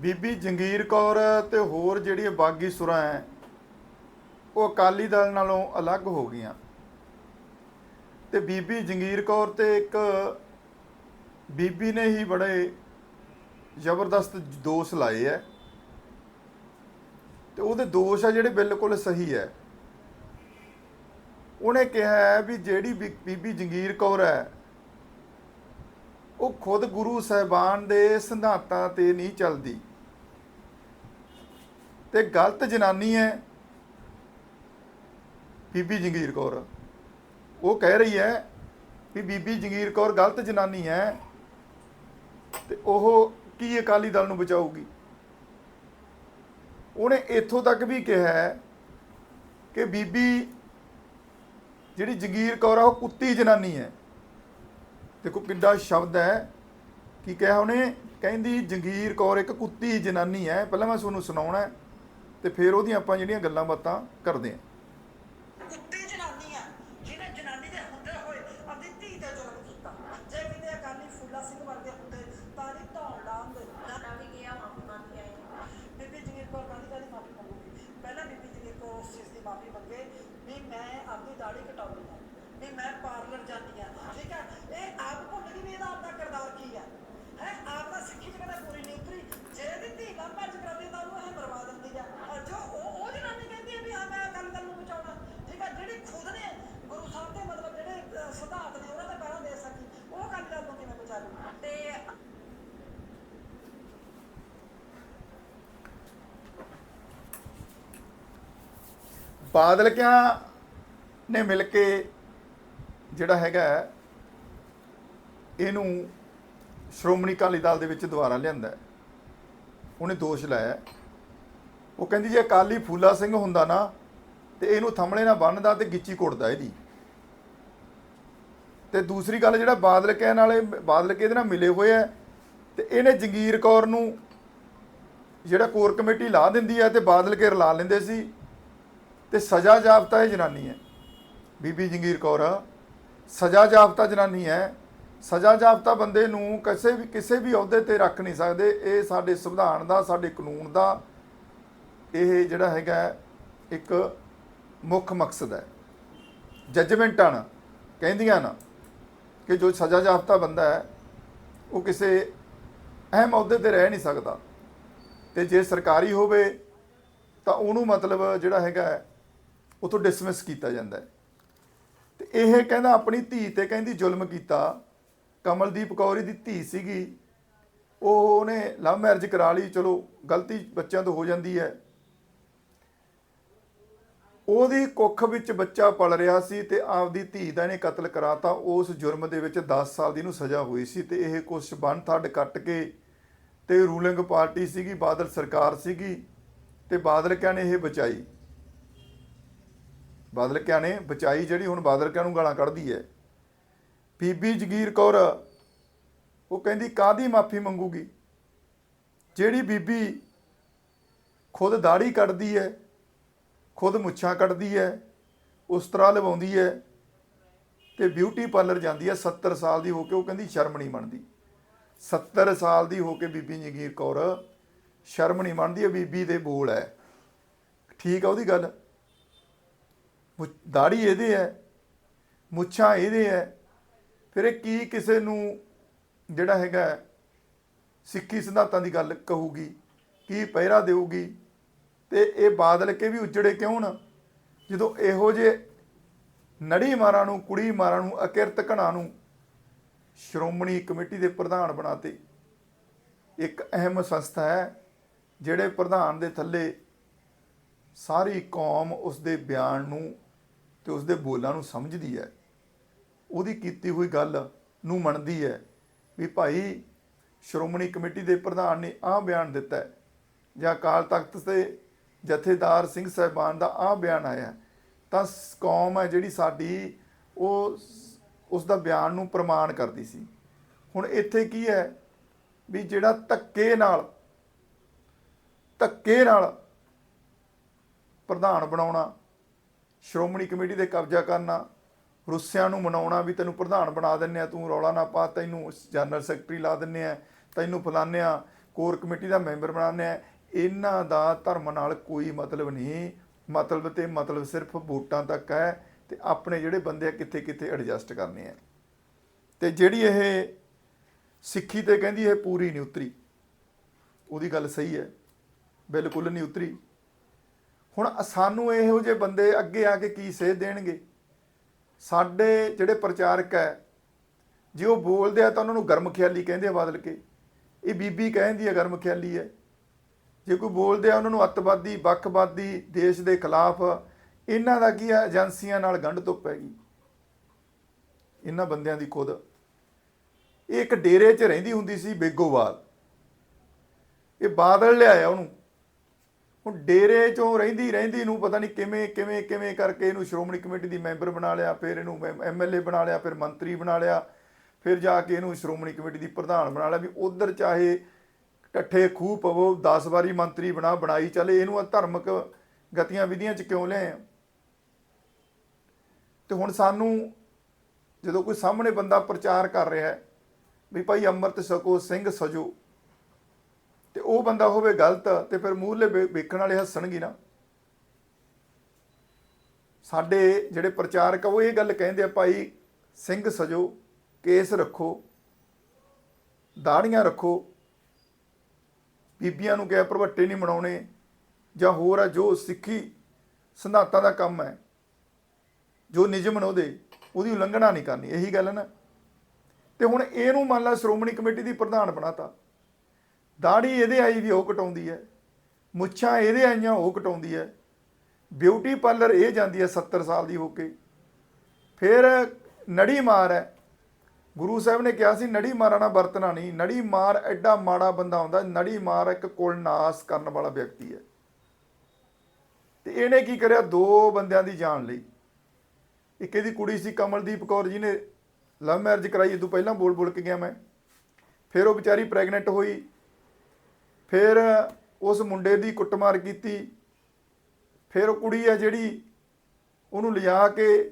ਬੀਬੀ ਜੰਗੀਰ ਕੌਰ ਤੇ ਹੋਰ ਜਿਹੜੀਆਂ ਬਾਗੀ ਸੁਰਾਂ ਹੈ, ਉਹ ਅਕਾਲੀ ਦਲ ਨਾਲੋਂ ਅਲੱਗ ਹੋ ਗਈਆਂ। ਤੇ ਬੀਬੀ ਜੰਗੀਰ ਕੌਰ ਤੇ ਇੱਕ ਬੀਬੀ ਨੇ ਹੀ ਬੜੇ ਜ਼ਬਰਦਸਤ ਦੋਸ਼ ਲਾਏ ਹੈ। ਤੇ ਉਹਦੇ ਦੋਸ਼ ਆ ਜਿਹੜੇ ਬਿਲਕੁਲ ਸਹੀ ਹੈ। ਉਹਨੇ ਕਿਹਾ ਹੈ ਵੀ ਜਿਹੜੀ ਬੀ- ਬੀਬੀ ਜੰਗੀਰ ਕੌਰ ਹੈ, ਉਹ ਖੁਦ ਗੁਰੂ ਸਾਹਿਬਾਨ ਦੇ ਸਿਧਾਂਤਾਂ ਤੇ ਨਹੀਂ ਚੱਲਦੀ। ਤੇ ਗਲਤ ਜਨਾਨੀ ਹੈ। ਬੀਬੀ ਜੰਗੀਰ ਕੌਰ। ਉਹ ਕਹਿ ਰਹੀ ਹੈ ਵੀ ਬੀਬੀ ਜੰਗੀਰ ਕੌਰ ਗਲਤ ਜਨਾਨੀ ਹੈ ਤੇ ਉਹ ਕੀ ਅਕਾਲੀ ਦਲ ਨੂੰ ਬਚਾਊਗੀ? ਉਹਨੇ ਇੱਥੋਂ ਤੱਕ ਵੀ ਕਿਹਾ ਕਿ ਬੀਬੀ ਜਿਹੜੀ ਜਗੀਰ ਕੌਰ ਆ, ਉਹ ਕੁੱਤੀ ਜਨਾਨੀ ਹੈ। ਦੇਖੋ ਕਿੱਡਾ ਸ਼ਬਦ ਹੈ। ਕੀ ਕਿਹਾ ਉਹਨੇ? ਕਹਿੰਦੀ ਜੰਗੀਰ ਕੌਰ ਇੱਕ ਕੁੱਤੀ ਜਨਾਨੀ ਹੈ। ਪਹਿਲਾਂ ਮੈਂ ਤੁਹਾਨੂੰ ਸੁਣਾਉਣਾ ਤੇ ਫਿਰ ਉਹਦੀਆਂ ਆਪਾਂ ਜਿਹੜੀਆਂ ਗੱਲਾਂ ਬਾਤਾਂ ਕਰਦੇ ਹਾਂ ਕੁੱਤੀ ਜਨਾਨੀ ਆ ਜਿਹਨੇ ਜਨਾਨੀ ਦੇ ਹੁੰਦੇ ਹੋਏ ਆਪਣੀ ਧੀ ਤੇ ਜ਼ੁਲਮ ਕੀਤਾ ਜੇ ਕਿਤੇ ਅਕਾਲੀ ਫੂਲਾ ਸਿੰਘ ਵਰਗੇ ਹੁੰਦੇ ਤਾਂ ਨਹੀਂ ਧੌਣ ਲਾਉਂਦੇ ਨਾ ਵੀ ਗਿਆ ਮਾਫੀ ਮੰਗ ਕੇ ਆਏ ਬੀਬੀ ਜਗੀਰ ਕੌਰ ਕਾਹਦੀ ਕਾਹਦੀ ਮਾਫੀ ਮੰਗੂਗੀ ਪਹਿਲਾਂ ਬੀਬੀ ਜਗੀਰ ਕੌਰ ਉਸ ਚੀਜ਼ ਦੀ ਮਾਫੀ ਮੰਗੇ ਵੀ ਮੈਂ ਆਪਣੀ ਦਾੜੀ ਕਟਾਉਣੀ ਹੈ ਵੀ ਮੈਂ ਪਾਰਲਰ ਜਾਂਦੀ ਆ ਠੀਕ ਹੈ ਇਹ ਆਪ ਭੁੱਲ ਗਈ ਵੀ ਇਹਦਾ ਆਪਦਾ ਕਿਰਦਾਰ ਕੀ ਹੈ ਹੈ ਆਪ ਦਾ ਸਿੱਖੀ ਜਗ੍ਹਾ ਪੂਰੀ ਨਹੀਂ ਉਤਰੀ ਜੇ ਇਹਦੀ ਧੀ ਨਾਲ ਭੱਜ ਕਰਦੀ ਤਾਂ ਉਹਨੂੰ ਇਹ ਮਰਵਾ ਦਿੰਦੀ ਆ ਔਰ ਜੋ ਉਹ ਉਹ ਜਨਾਨੀ ਕਹਿੰਦੀ ਹੈ ਵੀ ਹਾਂ ਮੈਂ ਗੱਲ ਗੱਲ ਨੂੰ ਬਚਾਉਣਾ ਠੀਕ ਹੈ ਜਿਹੜੀ ਖੁਦ ਨੇ ਗੁਰੂ ਸਾਹਿਬ ਦੇ ਮਤਲਬ ਜਿਹੜੇ ਅਹ, ਸਿਧਾਂਤ ਨੇ ਉਹਨਾਂ ਦਾ ਪੈਰਾ ਦੇ ਸਕੀ ਉਹ ਗੱਲ ਗੱਲ ਨੂੰ ਕਿਵੇਂ ਬਚਾ ਲੂ ਤੇ ਬਾਦਲਕਿਆਂ ਨੇ ਮਿਲ ਕੇ ਜਿਹੜਾ ਹੈਗਾ ਇਹਨੂੰ ਸ਼੍ਰੋਮਣੀ ਅਕਾਲੀ ਦਲ ਦੇ ਵਿੱਚ ਦੁਬਾਰਾ ਲਿਆਂਦਾ ਉਹਨੇ ਦੋਸ਼ ਲਾਇਆ ਉਹ ਕਹਿੰਦੀ ਜੇ ਅਕਾਲੀ ਫੂਲਾ ਸਿੰਘ ਹੁੰਦਾ ਨਾ, ਤੇ ਇਹਨੂੰ ਥੰਮਣੇ ਨਾਲ ਬੰਨਦਾ ਤੇ ਗਿੱਚੀ ਕੁੱਟਦਾ ਇਹਦੀ। ਤੇ ਦੂਸਰੀ ਗੱਲ ਜਿਹੜਾ ਬਾਦਲ ਕਹਿਣ ਵਾਲੇ ਬਾਦਲ ਕੇ ਇਹਦੇ ਨਾਲ ਮਿਲੇ ਹੋਏ ਆ ਤੇ ਇਹਨੇ ਜੰਗੀਰ ਕੌਰ ਨੂੰ ਜਿਹੜਾ ਕੋਰ ਕਮੇਟੀ ਲਾ ਦਿੰਦੀ ਹੈ ਤੇ ਬਾਦਲ ਕੇ ਰਲਾ ਲੈਂਦੇ ਸੀ। ਤੇ ਸਜ਼ਾ ਜਾਬਤਾ ਇਹ ਜਨਾਨੀ ਹੈ। ਬੀਬੀ ਜੰਗੀਰ ਕੌਰ, ਸਜ਼ਾ ਜਾਬਤਾ ਜਨਾਨੀ ਹੈ। ਸਜ਼ਾ ਜਾਬਤਾ ਬੰਦੇ ਨੂੰ ਕਿਸੇ ਵੀ ਕਿਸੇ ਵੀ ਅਹੁਦੇ ਤੇ ਰੱਖ ਨਹੀਂ ਸਕਦੇ। ਇਹ ਸਾਡੇ ਸੰਵਿਧਾਨ ਦਾ, ਸਾਡੇ ਕਾਨੂੰਨ ਦਾ ਇਹ ਜਿਹੜਾ ਹੈਗਾ ਇੱਕ ਮੁੱਖ ਮਕਸਦ ਹੈ। ਜੱਜਮੈਂਟਾਂ ਨਾ, ਕਹਿੰਦੀਆਂ ਨਾ ਕਿ ਜੋ ਸਜ਼ਾ ਜਾਬਤਾ ਬੰਦਾ ਹੈ, ਉਹ ਕਿਸੇ ਅਹਿਮ ਅਹੁਦੇ ਤੇ ਰਹਿ ਨਹੀਂ ਸਕਦਾ। ਤੇ ਜੇ ਸਰਕਾਰੀ ਹੋਵੇ, ਤਾਂ ਉਹਨੂੰ ਮਤਲਬ ਜਿਹੜਾ ਹੈਗਾ ਉਥੋਂ ਡਿਸਮਿਸ ਕੀਤਾ ਜਾਂਦਾ ਹੈ। ਤੇ ਇਹ ਕਹਿੰਦਾ ਆਪਣੀ ਧੀ ਤੇ ਕਹਿੰਦੀ ਜ਼ੁਲਮ ਕੀਤਾ। ਕਮਲਦੀਪ ਕੌਰ ਦੀ ਧੀ ਸੀਗੀ। ਉਹ ਉਹਨੇ ਲਵ ਮੈਰਿਜ ਕਰਾ ਲਈ। ਚਲੋ, ਗਲਤੀ ਬੱਚਿਆਂ ਤੋਂ ਹੋ ਜਾਂਦੀ ਹੈ। ਉਹਦੀ ਕੁੱਖ ਵਿੱਚ ਬੱਚਾ ਪਲ ਰਿਹਾ ਸੀ ਤੇ ਆਪਦੀ ਧੀ ਦਾ ਇਹਨੇ ਕਤਲ ਕਰਾਤਾ। ਉਸ ਜੁਰਮ ਦੇ ਵਿੱਚ 10 ਸਾਲ ਦੀ ਨੂੰ ਸਜ਼ਾ ਹੋਈ ਸੀ ਤੇ ਇਹ ਕੁਛ ਬੰਨ ਥੱਡ ਕੱਟ ਕੇ ਤੇ ਰੂਲਿੰਗ ਪਾਰਟੀ ਸੀਗੀ, ਬਾਦਲ ਸਰਕਾਰ ਸੀਗੀ ਤੇ ਬਾਦਲ ਕਿਆ ਇਹ ਬਚਾਈ। ਬਾਦਲ ਕਿਆ ਨੇ ਬਚਾਈ ਜਿਹੜੀ ਹੁਣ ਬਾਦਲ ਕਿਆ ਨੂੰ ਗਾਲਾਂ ਕੱਢਦੀ ਹੈ। ਬੀਬੀ ਜਗੀਰ ਕੌਰ, ਉਹ ਕਹਿੰਦੀ ਕਾਦੀ ਮਾਫੀ ਮੰਗੂਗੀ? ਜਿਹੜੀ ਬੀਬੀ ਖੁਦ ਦਾੜੀ ਕੱਢਦੀ ਹੈ, ਖੁਦ ਮੁੱਛਾਂ ਕੱਢਦੀ ਹੈ, ਉਸ ਤਰ੍ਹਾਂ ਲਵਾਉਂਦੀ ਹੈ ਤੇ ਬਿਊਟੀ ਪਾਰਲਰ ਜਾਂਦੀ ਹੈ 70 ਸਾਲ ਦੀ ਹੋ ਕੇ, ਉਹ ਕਹਿੰਦੀ ਸ਼ਰਮ ਨਹੀਂ ਮੰਨਦੀ 70 ਸਾਲ ਦੀ ਹੋ ਕੇ ਬੀਬੀ ਜਗੀਰ ਕੌਰ ਸ਼ਰਮ ਨਹੀਂ ਮੰਨਦੀ ਇਹ ਬੀਬੀ ਦੇ ਬੋਲ ਹੈ। ਠੀਕ ਆ ਉਹਦੀ ਗੱਲ? ਦਾੜੀ ਇਹਦੇ ਹੈ, ਮੁੱਛਾਂ ਇਹਦੇ ਹੈ। ਫਿਰ ਇਹ ਕੀ ਕਿਸੇ ਨੂੰ ਜਿਹੜਾ ਹੈਗਾ ਸਿੱਖੀ ਸਿਧਾਂਤਾਂ ਦੀ ਗੱਲ ਕਹੂਗੀ, ਕੀ ਪਹਿਰਾ ਦੇਊਗੀ, ਤੇ ਇਹ ਬਾਦਲ ਕੇ ਵੀ ਉਜੜੇ ਕਿਉਂ ਨਾ? ਜਦੋਂ ਇਹੋ ਜੇ ਨੜੀ ਮਾਰਾਂ ਨੂੰ, ਕੁੜੀ ਮਾਰਾਂ ਨੂੰ, ਅਕਿਰਤ ਘਣਾ ਨੂੰ ਸ਼੍ਰੋਮਣੀ ਕਮੇਟੀ ਦੇ ਪ੍ਰਧਾਨ ਬਣਾਤੇ, ਇੱਕ ਅਹਿਮ ਸੰਸਥਾ ਹੈ, ਜਿਹੜੇ ਪ੍ਰਧਾਨ ਦੇ ਥੱਲੇ ਸਾਰੀ ਕੌਮ ਉਸ ਦੇ ਬਿਆਨ ਨੂੰ ਤੇ ਉਸ ਦੇ ਬੋਲਾਂ ਨੂੰ ਸਮਝਦੀ ਹੈ। ਉਹਦੀ ਕੀਤੀ ਹੋਈ ਗੱਲ ਨੂੰ ਮੰਨਦੀ ਹੈ ਵੀ ਭਾਈ ਸ਼੍ਰੋਮਣੀ ਕਮੇਟੀ ਦੇ ਪ੍ਰਧਾਨ ਨੇ ਆਹ ਬਿਆਨ ਦਿੱਤਾ ਜਾਂ ਅਕਾਲ ਤਖਤ ਤੇ ਜਥੇਦਾਰ ਸਿੰਘ ਸਾਹਿਬਾਨ ਦਾ ਆਹ ਬਿਆਨ ਆਇਆ ਤਾਂ ਕੌਮ ਹੈ ਜਿਹੜੀ ਸਾਡੀ, ਉਹ ਸ- ਉਸ ਦਾ ਬਿਆਨ ਨੂੰ ਪ੍ਰਮਾਣ ਕਰਦੀ ਸੀ। ਹੁਣ ਇੱਥੇ ਕੀ ਹੈ ਵੀ ਜਿਹੜਾ ਧੱਕੇ ਨਾਲ ਧੱਕੇ ਨਾਲ ਪ੍ਰਧਾਨ ਬਣਾਉਣਾ ਸ਼੍ਰੋਮਣੀ ਕਮੇਟੀ ਦੇ ਕਬਜ਼ਾ ਕਰਨਾ, ਰੁੱਸਿਆਂ ਨੂੰ ਮਨਾਉਣਾ, ਵੀ ਤੈਨੂੰ ਪ੍ਰਧਾਨ ਬਣਾ ਦਿੰਨੇ ਆ, ਤੂੰ ਰੌਲਾ ਨਾ ਪਾ, ਤੈਨੂੰ ਜਨਰਲ ਸੈਕਟਰੀ ਲਾ ਦਿੰਨੇ ਆ, ਤੈਨੂੰ ਫਲਾਨੇ ਆ, ਕੋਰ ਕਮੇਟੀ ਦਾ ਮੈਂਬਰ ਬਣਾਉਂਦੇ ਆ, ਇਹਨਾਂ ਦਾ ਧਰਮ ਨਾਲ ਕੋਈ ਮਤਲਬ ਨਹੀਂ। ਮਤਲਬ ਤੇ ਮਤਲਬ ਸਿਰਫ ਵੋਟਾਂ ਤੱਕ ਹੈ ਤੇ ਆਪਣੇ ਜਿਹੜੇ ਬੰਦੇ ਆ ਕਿੱਥੇ ਕਿੱਥੇ ਐਡਜਸਟ ਕਰਨੇ ਆ। ਤੇ ਜਿਹੜੀ ਇਹ ਸਿੱਖੀ ਤੇ ਕਹਿੰਦੀ ਇਹ ਪੂਰੀ ਨਹੀਂ ਉਤਰੀ, ਉਹਦੀ ਗੱਲ ਸਹੀ ਹੈ, ਬਿਲਕੁਲ ਨਹੀਂ ਉਤਰੀ। ਹੁਣ ਸਾਨੂੰ ਇਹੋ ਜਿਹੇ ਬੰਦੇ ਅੱਗੇ ਆ ਕੇ ਕੀ ਸੇਧ ਦੇਣਗੇ? ਸਾਡੇ ਜਿਹੜੇ ਪ੍ਰਚਾਰਕ ਹੈ, ਜੇ ਉਹ ਬੋਲਦੇ ਆ ਤਾਂ ਉਹਨਾਂ ਨੂੰ ਗਰਮ ਖਿਆਲੀ ਕਹਿੰਦੇ ਆ ਬਦਲ ਕੇ। ਇਹ ਬੀਬੀ ਕਹਿੰਦੀ ਹੈ ਗਰਮ ਖਿਆਲੀ ਹੈ। ਜੇ ਕੋਈ ਬੋਲਦੇ ਆ ਉਹਨਾਂ ਨੂੰ ਅੱਤਵਾਦੀ, ਵੱਖਵਾਦੀ, ਦੇਸ਼ ਦੇ ਖਿਲਾਫ, ਇਹਨਾਂ ਦਾ ਕੀ ਹੈ ਏਜੰਸੀਆਂ ਨਾਲ ਗੰਢ ਧੁੱਪ ਹੈਗੀ। ਇਹਨਾਂ ਬੰਦਿਆਂ ਦੀ ਖੁਦ। ਇਹ ਇੱਕ ਡੇਰੇ 'ਚ ਰਹਿੰਦੀ ਹੁੰਦੀ ਸੀ ਬੇਗੋਵਾਲ। ਇਹ ਬਾਦਲ ਲਿਆਇਆ ਉਹਨੂੰ। ਹੁਣ ਡੇਰੇ 'ਚੋਂ ਰਹਿੰਦੀ ਰਹਿੰਦੀ ਨੂੰ ਪਤਾ ਨਹੀਂ ਕਿਵੇਂ ਕਿਵੇਂ ਕਿਵੇਂ ਕਰਕੇ ਇਹਨੂੰ ਸ਼੍ਰੋਮਣੀ ਕਮੇਟੀ ਦੀ ਮੈਂਬਰ ਬਣਾ ਲਿਆ, ਫਿਰ ਇਹਨੂੰ ਐਮਐਲਏ ਬਣਾ ਲਿਆ, ਫਿਰ ਮੰਤਰੀ ਬਣਾ ਲਿਆ, ਫਿਰ ਜਾ ਕੇ ਇਹਨੂੰ ਸ਼੍ਰੋਮਣੀ ਕਮੇਟੀ ਦੀ ਪ੍ਰਧਾਨ ਬਣਾ ਲਿਆ ਵੀ ਉਧਰ ਚਾਹੇ ਟੱਠੇ ਖੂਹ ਪਵੋ 10 ਵਾਰੀ ਮੰਤਰੀ ਬਣਾ, ਬਣਾਈ ਚੱਲੇ, ਇਹਨੂੰ ਆ ਧਰਮਕ ਗਤੀਆਂ, ਵਿਧੀਆਂ 'ਚ ਕਿਉਂ ਲਿਆ ਆ? ਤੇ ਹੁਣ ਸਾਨੂੰ ਜਦੋਂ ਕੋਈ ਸਾਹਮਣੇ ਬੰਦਾ ਪ੍ਰਚਾਰ ਕਰ ਰਿਹਾ ਹੈ ਵੀ ਭਾਈ ਅੰਮ੍ਰਿਤ ਛਕੋ, ਸਿੰਘ ਸਜੋ ਤੇ ਉਹ ਬੰਦਾ ਹੋਵੇ ਗਲਤ ਤੇ ਫਿਰ ਮੂਹਰਲੇ ਵੇ- ਵੇਖਣ ਵਾਲੇ ਹੱਸਣਗੇ ਨਾ। ਸਾਡੇ ਜਿਹੜੇ ਪ੍ਰਚਾਰਕ ਆ, ਉਹ ਇਹ ਗੱਲ ਕਹਿੰਦੇ ਆ, ਭਾਈ, ਸਿੰਘ ਸਜੋ, ਕੇਸ ਰੱਖੋ, ਦਾੜੀਆਂ ਰੱਖੋ। ਬੀਬੀਆਂ ਨੂੰ ਕਿਹਾ, ਭਰਵੱਟੇ ਨਹੀਂ ਮਨਾਉਣੇ ਜਾਂ ਹੋਰ ਆ, ਜੋ ਸਿੱਖੀ ਸਿਧਾਂਤਾਂ ਦਾ ਕੰਮ ਹੈ, ਜੋ ਨਿਯਮ ਨੇ ਉਹਦੇ, ਉਹਦੀ ਉਲੰਘਣਾ ਨਹੀਂ ਕਰਨੀ। ਇਹੀ ਗੱਲ ਹੈ ਨਾ। ਤੇ ਹੁਣ ਇਹਨੂੰ ਮੰਨ ਲਾ, ਸ਼੍ਰੋਮਣੀ ਕਮੇਟੀ ਦੀ ਪ੍ਰਧਾਨ ਬਣਾਤਾ। ਦਾੜੀ ਇਹਦੇ ਆਈ ਵੀ ਉਹ ਕਟਾਉਂਦੀ ਹੈ, ਮੁੱਛਾਂ ਇਹਦੇ ਆਈਆਂ ਉਹ ਕਟਾਉਂਦੀ ਹੈ ਬਿਊਟੀ ਪਾਰਲਰ ਇਹ ਜਾਂਦੀ ਹੈ 70 ਸਾਲ ਦੀ ਹੋ ਕੇ। ਫਿਰ ਨੜੀ ਮਾਰ ਹੈ, ਗੁਰੂ ਸਾਹਿਬ ਨੇ ਕਿਹਾ ਸੀ ਨੜੀ ਮਾਰਾਂ ਨਾਲ ਵਰਤਣਾ ਨਹੀਂ, ਨੜੀ ਮਾਰ ਐਡਾ ਮਾੜਾ ਬੰਦਾ ਹੁੰਦਾ, ਨੜੀ ਮਾਰ ਇੱਕ ਕੁਲ ਨਾਸ ਕਰਨ ਵਾਲਾ ਵਿਅਕਤੀ ਹੈ। ਤੇ ਇਹਨੇ ਕੀ ਕਰਿਆ? ਦੋ ਬੰਦਿਆਂ ਦੀ ਜਾਨ ਲਈ। ਇੱਕ ਇਹਦੀ ਕੁੜੀ ਸੀ ਕਮਲਦੀਪ ਕੌਰ ਜੀ ਨੇ ਲਵ ਮੈਰਿਜ ਕਰਾਈ, ਇਹ ਤੋਂ ਪਹਿਲਾਂ ਬੋਲ ਬੋਲ ਕੇ ਗਿਆ ਮੈਂ। ਫਿਰ ਉਹ ਵਿਚਾਰੀ ਪ੍ਰੈਗਨੈਂਟ ਹੋਈ ਫਿਰ ਉਸ ਮੁੰਡੇ ਦੀ ਕੁੱਟਮਾਰ ਕੀਤੀ। ਫਿਰ ਉਹ ਕੁੜੀ ਹੈ ਜਿਹੜੀ ਉਹਨੂੰ ਲਿਜਾ ਕੇ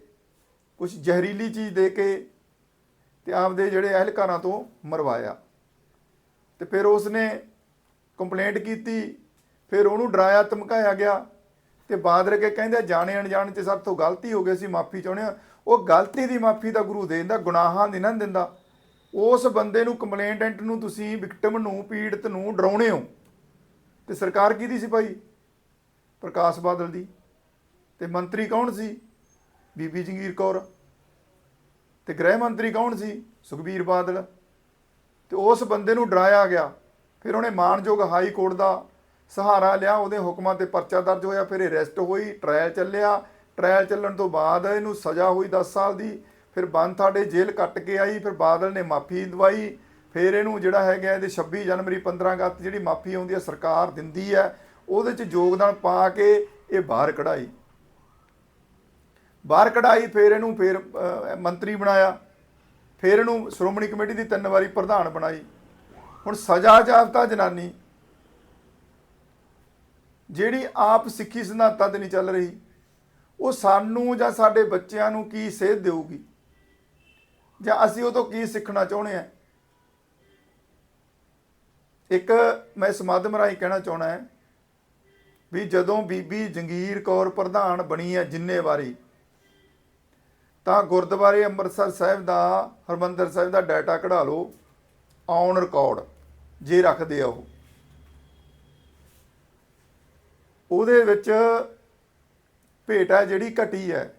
ਕੁਝ ਜ਼ਹਿਰੀਲੀ ਚੀਜ਼ ਦੇ ਕੇ ਤੇ ਆਪਦੇ ਜਿਹੜੇ ਅਹਿਲਕਾਰਾਂ ਤੋਂ ਮਰਵਾਇਆ। ਤੇ ਫਿਰ ਉਸਨੇ ਕੰਪਲੇਂਟ ਕੀਤੀ, ਫਿਰ ਉਹਨੂੰ ਡਰਾਇਆ, ਧਮਕਾਇਆ ਗਿਆ ਤੇ ਬਾਦਲ ਕੇ ਕਹਿੰਦੇ, ਜਾਣੇ ਅਣਜਾਣ ਚ ਸਭ ਤੋਂ ਗਲਤੀ ਹੋ ਗਈ ਸੀ ਮਾਫੀ ਚਾਹੁੰਦੇ ਆ ਉਹ ਗਲਤੀ ਦੀ ਮਾਫੀ ਦਾ ਗੁਰੂ ਦੇ ਦਿੰਦਾ, ਗੁਨਾਹਾਂ ਦੀ ਨਾ ਦਿੰਦਾ। ਉਸ ਬੰਦੇ ਨੂੰ ਕੰਪਲੇਂਟੈਂਟ ਨੂੰ ਤੁਸੀਂ ਵਿਕਟਮ ਨੂੰ, ਪੀੜਤ ਨੂੰ ਡਰਾਉਣੇ ਹੋ। ਤੇ ਸਰਕਾਰ ਕਿਹਦੀ ਸੀ ਭਾਈ? ਪ੍ਰਕਾਸ਼ ਬਾਦਲ ਦੀ। ਤੇ ਮੰਤਰੀ ਕੌਣ ਸੀ? ਬੀਬੀ ਜੰਗੀਰ ਕੌਰ। ਤੇ ਗ੍ਰਹਿ ਮੰਤਰੀ ਕੌਣ ਸੀ? ਸੁਖਬੀਰ ਬਾਦਲ। ਤੇ ਉਸ ਬੰਦੇ ਨੂੰ ਡਰਾਇਆ ਗਿਆ। ਫਿਰ ਉਹਨੇ ਮਾਨਯੋਗ ਹਾਈ ਕੋਰਟ ਦਾ ਸਹਾਰਾ ਲਿਆ। ਉਹਦੇ ਹੁਕਮਾਂ ਤੇ ਪਰਚਾ ਦਰਜ ਹੋਇਆ। ਫਿਰ ਇਹ ਅਰੈਸਟ ਹੋਈ ਟ੍ਰਾਇਲ ਚੱਲਿਆ। ਟ੍ਰਾਇਲ ਚੱਲਣ ਤੋਂ ਬਾਅਦ ਇਹਨੂੰ ਸਜ਼ਾ ਹੋਈ 10 ਸਾਲ ਦੀ। ਫਿਰ ਬੰਥਾੜੇ ਜੇਲ੍ਹ ਕੱਟ ਕੇ ਆਈ, ਫਿਰ ਬਾਦਲ ਨੇ ਮਾਫੀ ਦਵਾਈ, ਫਿਰ ਇਹਨੂੰ ਜਿਹੜਾ ਹੈਗਾ ਇਹਦੇ 26 ਜਨਵਰੀ 15 ਅਗਸਤ ਜਿਹੜੀ ਮਾਫੀ ਆਉਂਦੀ ਹੈ, ਸਰਕਾਰ ਦਿੰਦੀ ਹੈ, ਉਹਦੇ ਚ ਯੋਗਦਾਨ ਪਾ ਕੇ ਇਹ ਬਾਹਰ ਕਢਾਈ। ਬਾਹਰ ਕਢਾਈ, ਫਿਰ ਇਹਨੂੰ ਫਿਰ ਮੰਤਰੀ ਬਣਾਇਆ, ਫਿਰ ਇਹਨੂੰ ਸ਼੍ਰੋਮਣੀ ਕਮੇਟੀ ਦੀ ਤਿੰਨ ਵਾਰੀ ਪ੍ਰਧਾਨ ਬਣਾਈ। ਹੁਣ ਸਜ਼ਾ ਜਾਬਤਾ ਜਨਾਨੀ, ਜਿਹੜੀ ਆਪ ਸਿੱਖੀ ਸਿਧਾਂਤਾਂ ਤੇ ਨਹੀਂ ਚੱਲ ਰਹੀ, ਉਹ ਸਾਨੂੰ ਜਾਂ ਸਾਡੇ ਬੱਚਿਆਂ ਨੂੰ ਕੀ ਸੇਧ ਦੇਊਗੀ? ਜਾਂ ਅਸੀਂ ਉਹ ਤੋਂ ਕੀ ਸਿੱਖਣਾ ਚਾਹੁੰਦੇ ਆ ਇੱਕ ਮੈਂ ਇਸ ਮਾਧਿਅਮ ਰਾਹੀਂ ਕਹਿਣਾ ਚਾਹਣਾ ਹੈ ਵੀ ਜਦੋਂ ਬੀਬੀ ਜੰਗੀਰ ਕੌਰ ਪ੍ਰਧਾਨ ਬਣੀ ਹੈ ਜਿੰਨੇ ਵਾਰੀ, ਤਾਂ ਗੁਰਦੁਆਰੇ ਅੰਮ੍ਰਿਤਸਰ ਸਾਹਿਬ ਦਾ, ਹਰਮੰਦਰ ਸਾਹਿਬ ਦਾ ਡਾਟਾ ਕਢਾ ਲਓ ਔਨ ਰਿਕਾਰਡ ਜੇ ਰੱਖਦੇ ਆ ਉਹ। ਉਹਦੇ ਵਿੱਚ ਭੇਟਾ ਜਿਹੜੀ ਘਟੀ ਹੈ,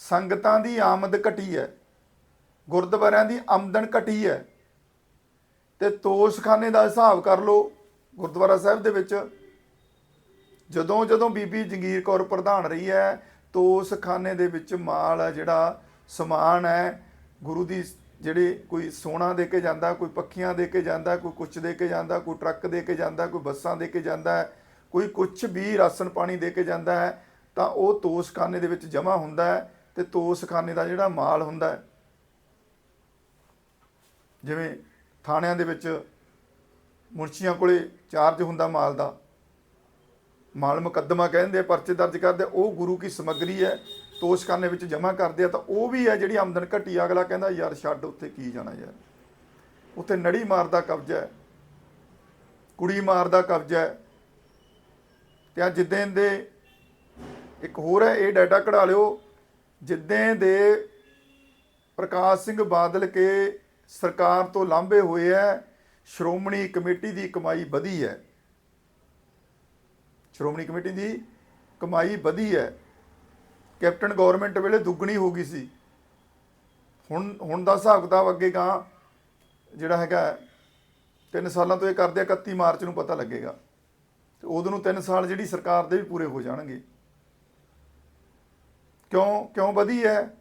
ਸੰਗਤਾਂ ਦੀ ਆਮਦ ਘਟੀ ਹੈ। ਗੁਰਦੁਆਰਿਆਂ ਦੀ ਆਮਦਨ ਘਟੀ ਹੈ। ਤੇ ਤੋਸ਼ਖਾਨੇ ਦਾ ਹਿਸਾਬ ਕਰ ਲਓ ਗੁਰਦੁਆਰਾ ਸਾਹਿਬ ਦੇ ਵਿੱਚ, ਜਦੋਂ ਜਦੋਂ ਬੀਬੀ ਜੰਗੀਰ ਕੌਰ ਪ੍ਰਧਾਨ ਰਹੀ ਹੈ, ਤੋਸ਼ਖਾਨੇ ਦੇ ਵਿੱਚ ਮਾਲ ਹੈ, ਜਿਹੜਾ ਸਮਾਨ ਹੈ, ਗੁਰੂ ਦੀ ਜਿਹੜੇ ਕੋਈ ਸੋਨਾ ਦੇ ਕੇ ਜਾਂਦਾ, ਕੋਈ ਪੱਖੀਆਂ ਦੇ ਕੇ ਜਾਂਦਾ, ਕੋਈ ਕੁਛ ਦੇ ਕੇ ਜਾਂਦਾ, ਕੋਈ ਟਰੱਕ ਦੇ ਕੇ ਜਾਂਦਾ, ਕੋਈ ਬੱਸਾਂ ਦੇ ਕੇ ਜਾਂਦਾ ਕੋਈ ਕੁਛ ਵੀ ਰਾਸ਼ਨ ਪਾਣੀ ਦੇ ਕੇ ਜਾਂਦਾ ਹੈ, ਤਾਂ ਉਹ ਤੋਸ਼ਖਾਨੇ ਦੇ ਵਿੱਚ ਜਮ੍ਹਾਂ ਹੁੰਦਾ ਹੈ ਤੇ ਤੋਸ਼ਖਾਨੇ ਦਾ ਜਿਹੜਾ ਮਾਲ ਹੁੰਦਾ ਹੈ ਜਿਵੇਂ ਥਾਣਿਆਂ ਦੇ ਵਿੱਚ ਮੁਨਸ਼ੀਆਂ ਕੋਲੇ ਚਾਰਜ ਹੁੰਦਾ ਮਾਲ ਦਾ, ਮਾਲ ਮੁਕੱਦਮਾ ਕਹਿੰਦੇ, ਪਰਚੇ ਦਰਜ ਕਰਦੇ, ਉਹ ਗੁਰੂ ਕੀ ਸਮੱਗਰੀ ਹੈ, ਤੋਸ਼ਖਾਨੇ ਵਿੱਚ ਜਮ੍ਹਾਂ ਕਰਦੇ ਆ ਤਾਂ ਉਹ ਵੀ ਹੈ ਜਿਹੜੀ ਆਮਦਨ ਘਟੀ ਅਗਲਾ ਕਹਿੰਦਾ, ਯਾਰ ਛੱਡ, ਉੱਥੇ ਕੀ ਜਾਣਾ ਯਾਰ? ਉੱਥੇ ਨੜੀ ਮਾਰ ਦਾ ਕਬਜ਼ਾ ਹੈ, ਕੁੜੀ ਮਾਰ ਦਾ ਕਬਜ਼ਾ ਹੈ ਤੇ ਆ ਜਿੱਦਾਂ ਦੇ ਇੱਕ ਹੋਰ ਹੈ, ਇਹ ਡਾਟਾ ਕਢਾ ਲਿਓ ਜਿੱਦਾਂ ਦੇ ਪ੍ਰਕਾਸ਼ ਸਿੰਘ ਬਾਦਲ ਕੇ ਸਰਕਾਰ ਤੋਂ ਲਾਂਭੇ ਹੋਏ ਹੈ ਸ਼੍ਰੋਮਣੀ ਕਮੇਟੀ ਦੀ ਕਮਾਈ ਵਧੀ ਹੈ ਸ਼੍ਰੋਮਣੀ ਕਮੇਟੀ ਦੀ ਕਮਾਈ ਵਧੀ ਹੈ ਕੈਪਟਨ ਗਵਰਨਮੈਂਟ ਵੇਲੇ ਦੁੱਗਣੀ ਹੋ ਗਈ ਸੀ। ਹੁਣ ਹੁਣ ਦਾ ਹਿਸਾਬ ਕਿਤਾਬ ਅੱਗੇ ਗਾਂ ਜਿਹੜਾ ਹੈਗਾ, ਤਿੰਨ ਸਾਲਾਂ ਤੋਂ ਇਹ ਕਰਦੇ ਆ 31 ਮਾਰਚ ਨੂੰ ਪਤਾ ਲੱਗੇਗਾ। ਤੇ ਉਦੋਂ ਨੂੰ 3 ਸਾਲ ਜਿਹੜੀ ਸਰਕਾਰ ਦੇ ਵੀ ਪੂਰੇ ਹੋ ਜਾਣਗੇ। ਕਿਉਂ ਕਿਉਂ ਵਧੀ ਹੈ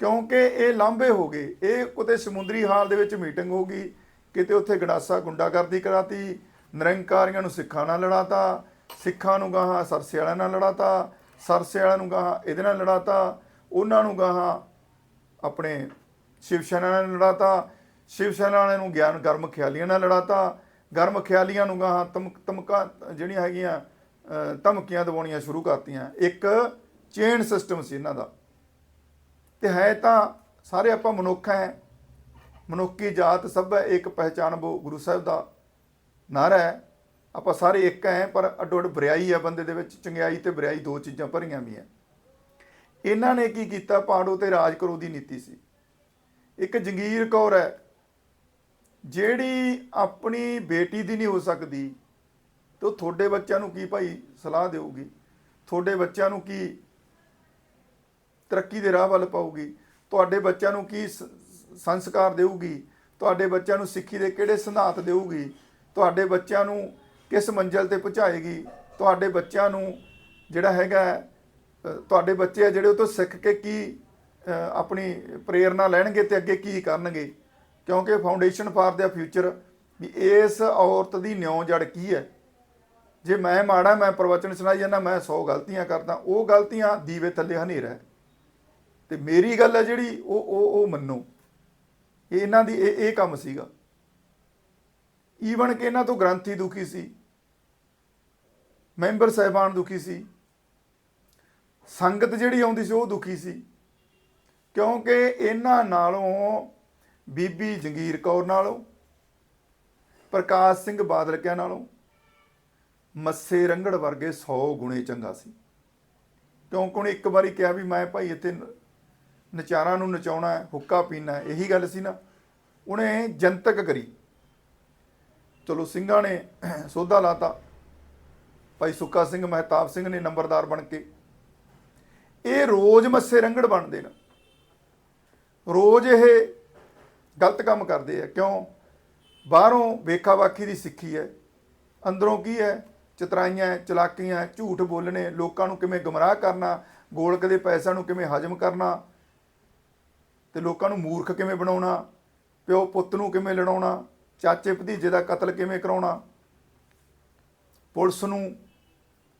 ਕਿਉਂਕਿ ਇਹ ਲਾਂਭੇ ਹੋ ਗਏ। ਇਹ ਕਿਤੇ ਸਮੁੰਦਰੀ ਹਾਲ ਦੇ ਵਿੱਚ ਮੀਟਿੰਗ ਹੋ ਗਈ। ਕਿਤੇ ਉੱਥੇ ਗੜਾਸਾ ਗੁੰਡਾਗਰਦੀ ਕਰਾਤੀ, ਨਿਰੰਕਾਰੀਆਂ ਨੂੰ ਸਿੱਖਾਂ ਨਾਲ ਲੜਾਤਾ, ਸਿੱਖਾਂ ਨੂੰ ਗਾਹਾਂ ਸਰਸੇ ਵਾਲਿਆਂ ਨਾਲ ਲੜਾਤਾ, ਸਰਸੇ ਵਾਲਿਆਂ ਨੂੰ ਗਾਹਾਂ ਇਹਦੇ ਨਾਲ ਲੜਾਤਾ, ਉਹਨਾਂ ਨੂੰ ਗਾਹਾਂ ਆਪਣੇ ਸ਼ਿਵ ਸੈਨਾ ਨਾਲ ਲੜਾਤਾ ਸ਼ਿਵ ਸੈਨਾ ਵਾਲਿਆਂ ਨੂੰ ਗਿਆਨ ਗਰਮ ਖਿਆਲੀਆਂ ਨਾਲ ਲੜਾਤਾ, ਗਰਮ ਖਿਆਲੀਆਂ ਨੂੰ ਗਾਹਾਂ ਧਮਕ ਧਮਕਾ ਜਿਹੜੀਆਂ ਹੈਗੀਆਂ ਧਮਕੀਆਂ ਦਿਵਾਉਣੀਆਂ ਸ਼ੁਰੂ ਕਰਤੀਆਂ। ਇੱਕ ਚੇਨ ਸਿਸਟਮ ਸੀ ਇਹਨਾਂ ਦਾ। ਤੇ ਹੈ ਤਾਂ ਸਾਰੇ ਆਪਾਂ ਮਨੁੱਖ ਹੈ। ਮਨੁੱਖੀ ਜਾਤ ਸਭ ਹੈ, ਇੱਕ ਪਹਿਚਾਨਬੋ ਗੁਰੂ ਸਾਹਿਬ ਦਾ ਨਾਰਾ ਹੈ। ਆਪਾਂ ਸਾਰੇ ਇੱਕ ਹੈ, ਪਰ ਅੱਡੋ ਅੱਡ ਬਰਿਆਈ ਹੈ ਬੰਦੇ ਦੇ ਵਿੱਚ, ਚੰਗਿਆਈ ਤੇ ਬਰਿਆਈ ਦੋ ਚੀਜ਼ਾਂ ਭਰੀਆਂ ਵੀ ਹੈ। ਇਹਨਾਂ ਨੇ ਕੀ ਕੀਤਾ? ਪਾੜੋ ਤੇ ਰਾਜ ਕਰੋ ਦੀ ਨੀਤੀ ਸੀ। ਇੱਕ ਜੰਗੀਰ ਕੌਰ ਹੈ, ਜਿਹੜੀ ਆਪਣੀ ਬੇਟੀ ਦੀ ਨਹੀਂ ਹੋ ਸਕਦੀ, ਤੇ ਉਹ ਤੁਹਾਡੇ ਬੱਚਿਆਂ ਨੂੰ ਕੀ ਭਾਈ ਸਲਾਹ ਦੇਊਗੀ? ਤੁਹਾਡੇ ਬੱਚਿਆਂ ਨੂੰ ਕੀ ਤਰੱਕੀ ਦੇ ਰਾਹ ਵੱਲ ਪਾਊਗੀ। ਤੁਹਾਡੇ ਬੱਚਿਆਂ ਨੂੰ ਕੀ ਸ- ਸੰਸਕਾਰ ਦੇਊਗੀ? ਤੁਹਾਡੇ ਬੱਚਿਆਂ ਨੂੰ ਸਿੱਖੀ ਦੇ ਕਿਹੜੇ ਸਿਧਾਂਤ ਦੇਊਗੀ? ਤੁਹਾਡੇ ਬੱਚਿਆਂ ਨੂੰ ਕਿਸ ਮੰਜ਼ਲ ਤੇ ਪਹੁੰਚਾਏਗੀ? ਤੁਹਾਡੇ ਬੱਚਿਆਂ ਨੂੰ ਜਿਹੜਾ ਹੈਗਾ ਤੁਹਾਡੇ ਬੱਚੇ ਆ ਜਿਹੜੇ ਉਹ ਤੋਂ ਸਿੱਖ ਕੇ ਕੀ ਆਪਣੀ ਪ੍ਰੇਰਣਾ ਲੈਣਗੇ ਤੇ ਅੱਗੇ ਕੀ ਕਰਨਗੇ? ਕਿਉਂਕਿ ਫਾਊਂਡੇਸ਼ਨ ਫਾਰ ਦਾ ਫਿਊਚਰ ਵੀ ਇਸ ਔਰਤ ਦੀ ਨਿਉ ਜੜ ਕੀ ਹੈ? ਜੇ ਮੈਂ ਮਾੜਾ, ਮੈਂ ਪ੍ਰਵਚਨ ਸੁਣਾਈ ਜਾਂਦਾ, ਮੈਂ 100 ਗਲਤੀਆਂ ਕਰਦਾ, ਉਹ ਗਲਤੀਆਂ ਦੀਵੇ ਥੱਲੇ ਹਨੇਰਾ ਹੈ। ਤੇ ਮੇਰੀ ਗੱਲ ਹੈ ਜਿਹੜੀ ਉਹ ਉਹ ਉਹ ਮੰਨੋ। ਇਹ ਇਹਨਾਂ ਦੀ ਇਹ ਇਹ ਕੰਮ ਸੀਗਾ। ਈਵਨ ਕਿ ਇਹਨਾਂ ਤੋਂ ਗ੍ਰੰਥੀ ਦੁਖੀ ਸੀ। ਮੈਂਬਰ ਸਾਹਿਬਾਨ ਦੁਖੀ ਸੀ। ਸੰਗਤ ਜਿਹੜੀ ਆਉਂਦੀ ਸੀ ਉਹ ਦੁਖੀ ਸੀ। ਕਿਉਂਕਿ ਇਹਨਾਂ ਨਾਲੋਂ ਬੀਬੀ ਜੰਗੀਰ ਕੌਰ ਨਾਲੋਂ, ਪ੍ਰਕਾਸ਼ ਸਿੰਘ ਬਾਦਲ ਕਿਆ ਨਾਲੋਂ, ਮੱਸੇ ਰੰਗੜ ਵਰਗੇ 100 ਗੁਣੇ ਚੰਗਾ ਸੀ। ਕਿਉਂਕਿ ਉਹਨੇ ਇੱਕ ਵਾਰੀ ਕਿਹਾ ਵੀ ਮੈਂ ਭਾਈ ਇੱਥੇ ਨਚਾਰਾਂ ਨੂੰ ਨਚਾਉਣਾ ਹੁੱਕਾ ਪੀਣਾ ਇਹੀ ਗੱਲ ਸੀ ਨਾ। ਉਹਨੇ ਜਨਤਕ ਕਰੀ। ਚਲੋ ਸਿੰਘਾਂ ਨੇ ਸੋਧਾ ਲਾਤਾ। ਭਾਈ ਸੁੱਕਾ ਸਿੰਘ, ਮਹਿਤਾਬ ਸਿੰਘ ਨੇ ਨੰਬਰਦਾਰ ਬਣ ਕੇ। ਇਹ ਰੋਜ਼ ਮੱਸੇ ਰੰਗੜ ਬਣਦੇ ਨੇ। ਰੋਜ਼ ਇਹ ਗਲਤ ਕੰਮ ਕਰਦੇ ਆ। ਕਿਉਂ? ਬਾਹਰੋਂ ਵੇਖਾ ਵਾਖੀ ਦੀ ਸਿੱਖੀ ਹੈ। ਅੰਦਰੋਂ ਕੀ ਹੈ? ਚਤਰਾਈਆਂ, ਚਲਾਕੀਆਂ, ਝੂਠ ਬੋਲਣੇ, ਲੋਕਾਂ ਨੂੰ ਕਿਵੇਂ ਗਮਰਾਹ ਕਰਨਾ, ਗੋਲਕ ਦੇ ਪੈਸਿਆਂ ਨੂੰ ਕਿਵੇਂ ਹਜਮ ਕਰਨਾ ਤੇ ਲੋਕਾਂ ਨੂੰ ਮੂਰਖ ਕਿਵੇਂ ਬਣਾਉਣਾ? ਪਿਓ ਪੁੱਤ ਨੂੰ ਕਿਵੇਂ ਲੜਾਉਣਾ? ਚਾਚੇ ਭਤੀਜੇ ਦਾ ਕਤਲ ਕਿਵੇਂ ਕਰਾਉਣਾ? ਪੁਲਿਸ ਨੂੰ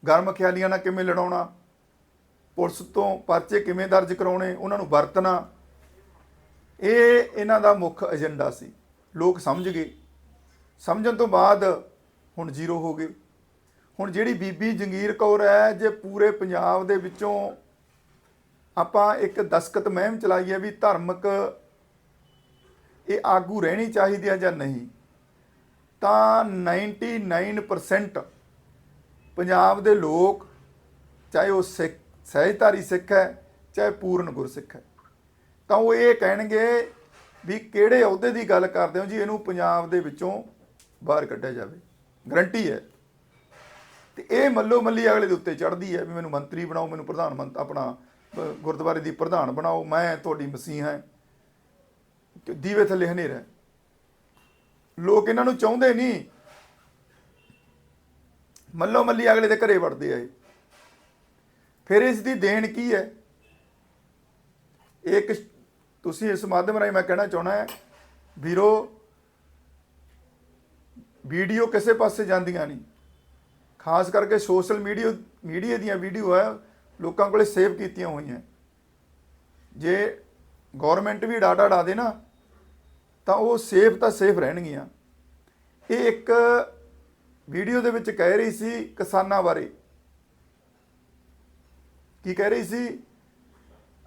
ਗਰਮ ਖਿਆਲੀਆਂ ਨਾਲ ਕਿਵੇਂ ਲੜਾਉਣਾ? ਪੁਲਿਸ ਤੋਂ ਪਰਚੇ ਕਿਵੇਂ ਦਰਜ ਕਰਾਉਣੇ? ਉਹਨਾਂ ਨੂੰ ਵਰਤਣਾ? ਇਹ ਇਹਨਾਂ ਦਾ ਮੁੱਖ ਏਜੰਡਾ ਸੀ। ਲੋਕ ਸਮਝ ਗਏ। ਸਮਝਣ ਤੋਂ ਬਾਅਦ ਹੁਣ ਜ਼ੀਰੋ ਹੋ ਗਏ। ਹੁਣ ਜਿਹੜੀ ਬੀਬੀ ਜੰਗੀਰ ਕੌਰ ਹੈ, ਜੇ ਪੂਰੇ ਪੰਜਾਬ ਦੇ ਵਿੱਚੋਂ ਆਪਾਂ ਇੱਕ ਦਸਕਤ ਮਹਿਮ ਚਲਾਈ ਹੈ ਵੀ ਧਾਰਮਿਕ ਇਹ ਆਗੂ ਰਹਿਣੀ ਚਾਹੀਦੀ ਹੈ ਜਾਂ ਨਹੀਂ, ਤਾਂ 99% ਪੰਜਾਬ ਦੇ ਲੋਕ, ਚਾਹੇ ਉਹ ਸਿੱਖ, ਸਹਿਜਧਾਰੀ ਸਿੱਖ ਹੈ, ਚਾਹੇ ਪੂਰਨ ਗੁਰਸਿੱਖ ਹੈ। ਤਾਂ ਉਹ ਇਹ ਕਹਿਣਗੇ ਵੀ ਕਿਹੜੇ ਅਹੁਦੇ ਦੀ ਗੱਲ ਕਰਦੇ ਹੋ ਜੀ, ਇਹਨੂੰ ਪੰਜਾਬ ਦੇ ਵਿੱਚੋਂ ਬਾਹਰ ਕੱਢਿਆ ਜਾਵੇ। ਗਰੰਟੀ ਹੈ। ਤੇ ਇਹ ਮੱਲੋ ਮੱਲੀ ਅਗਲੇ ਦੇ ਉੱਤੇ ਚੜਦੀ ਹੈ ਵੀ ਮੈਨੂੰ ਮੰਤਰੀ ਬਣਾਓ, ਮੈਨੂੰ ਪ੍ਰਧਾਨ ਮੰਤ ਆਪਣਾ ਗੁਰਦੁਆਰੇ ਦੀ ਪ੍ਰਧਾਨ ਬਣਾਓ, ਮੈਂ ਤੁਹਾਡੀ ਮਸੀਹ ਹਾਂ। ਦੀਵੇ ਥੱਲੇ ਹਨੇਰਾ ਹੈ। ਲੋਕ ਇਹਨਾਂ ਨੂੰ ਚਾਹੁੰਦੇ ਨਹੀਂ। ਮੱਲੋ ਮੱਲੀ ਅਗਲੇ ਦੇ ਘਰੇ ਵੜਦੇ ਆਏ ਫਿਰ ਇਸ ਦੀ ਦੇਣ ਕੀ ਹੈ? ਇੱਕ ਤੁਸੀਂ ਇਸ ਮਾਧਿਅਮ ਰਾਹੀਂ ਮੈਂ ਕਹਿਣਾ ਚਾਹਣਾ ਹੈ, ਵੀਰੋ, ਵੀਡੀਓ ਕਿਸੇ ਪਾਸੇ ਜਾਂਦੀਆਂ ਨਹੀਂ। ਖਾਸ ਕਰਕੇ ਸੋਸ਼ਲ ਮੀਡੀਆ ਮੀਡੀਆ ਦੀਆਂ ਵੀਡੀਓ ਹੈ ਲੋਕਾਂ ਕੋਲੇ ਸੇਵ ਕੀਤੀਆਂ ਹੋਈਆਂ। ਜੇ ਗਵਰਨਮੈਂਟ ਵੀ ਡਾਟਾ ਡਾ ਦੇ ਨਾ, ਤਾਂ ਉਹ ਸੇਫ ਤਾਂ ਸੇਫ ਰਹਿਣਗੀਆਂ। ਇਹ ਇੱਕ ਵੀਡੀਓ ਦੇ ਵਿੱਚ ਕਹਿ ਰਹੀ ਸੀ ਕਿਸਾਨਾਂ ਬਾਰੇ। ਕੀ ਕਹਿ ਰਹੀ ਸੀ?